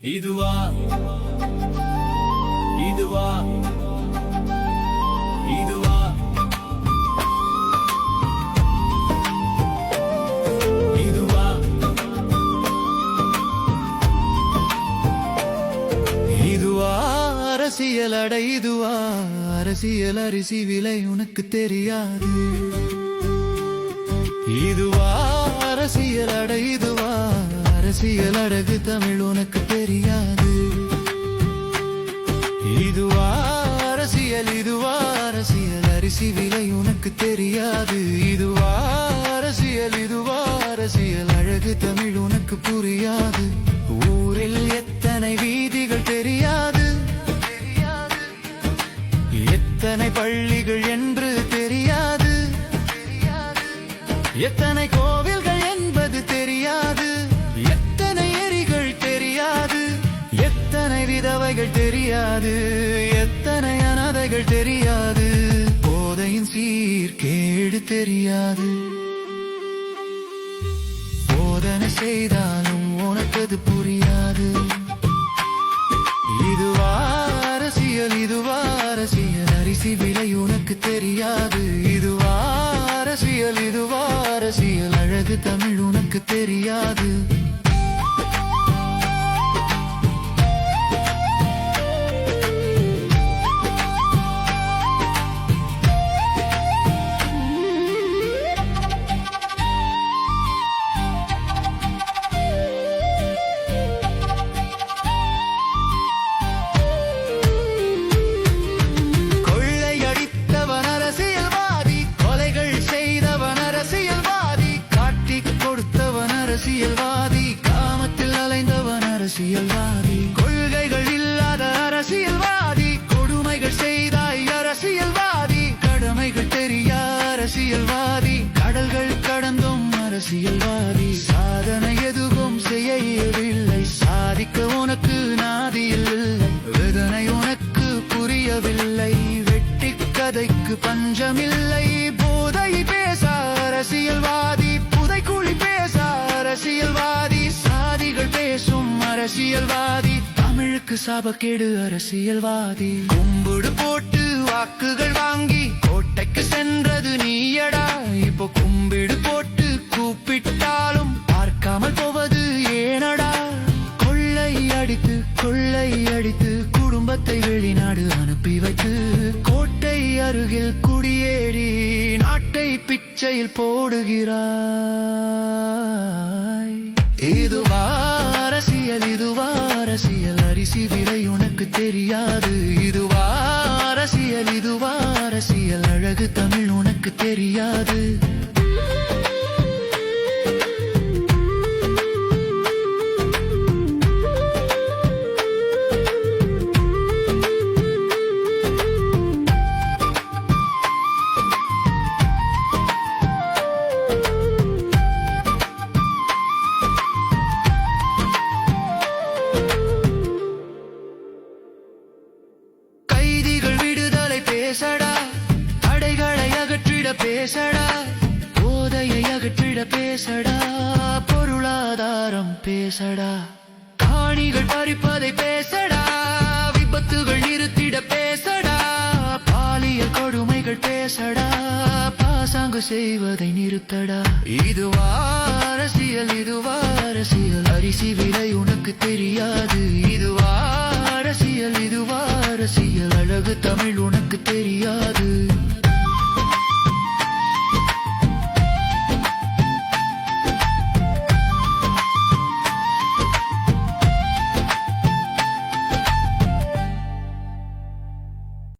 இதுவா? இதுவா? இதுவா? இதுவா? இதுவா? அரசியல் அட இதுவா? அரசியல் அரிசி விலை உனக்கு தெரியாது. இதுவா? அரசியல் அட இதுவா? அரசியல் இதுவா அரசியல் இதுவா அரசியல். அரிசி விலை உனக்கு தெரியாது. இதுவா அரசியல் இதுவா அரசியல். அழகு தமிழ் உனக்கு புரியாது. ஊரில் எத்தனை வீதிகள் தெரியாது. எத்தனை பள்ளிகள் என்று தெரியாது. எத்தனை கோ சீர்கேடு தெரியாது. போதனை செய்தாலும் உனக்கு அது புரியாது. இதுவா அரசியல் இதுவா அரசியல். அரிசி விலை உனக்கு தெரியாது. இதுவா அரசியல் இதுவா அரசியல். அழகு தமிழ் உனக்கு தெரியாது. அரசியல்வாதி சாதனை எதுவும் செய்யவில்லை. சாதிக்க உனக்கு நாதியில் இல்லை. வேதனை உனக்கு புரியவில்லை. வெட்டி கதைக்கு பஞ்சமில்லை. போதை பேச அரசியல்வாதி புதைக்குழி பேச அரசியல்வாதி சாதிகள் பேசும் அரசியல்வாதி தமிழுக்கு சாபக்கேடு அரசியல்வாதி கும்பிடு போட்டு வாக்குகள் வாங்கி கோட்டைக்கு சென்றது நீயடா. இப்போ கும்பிடு போட்டு கூப்பிட்டாலும் பார்க்காமல் போவது ஏனடா? கொள்ளை அடித்து கொள்ளை அடித்து குடும்பத்தை வெளிநாடு அனுப்பி வைத்து கோட்டை அருகில் குடியேறி நாட்டை பிச்சையில் போடுகிறாய். இதுவா அரசியல் இதுவா அரசியல் அரிசி விலை உனக்கு தெரியாது. இதுவா அரசியல் இதுவா அரசியல் அழகு தமிழ் உனக்கு தெரியாது. பேசடா. தடைகளை அகற்றிட பேசடா. போதையை அகற்றிட பேசடா. பொருளாதாரம் பேசடா. காணிகள் பறிப்பதை பேசடா. விபத்துகள் நிறுத்திட பேசடா. பாலியல் கொடுமைகள் பேசடா. பாசாங்கு செய்வதை நிறுத்தடா. இதுவா அரசியல் இதுவா அரசியல். அரிசி விலை உனக்கு தெரியாது. இதுவா அரசியல் இதுவா அரசியல்.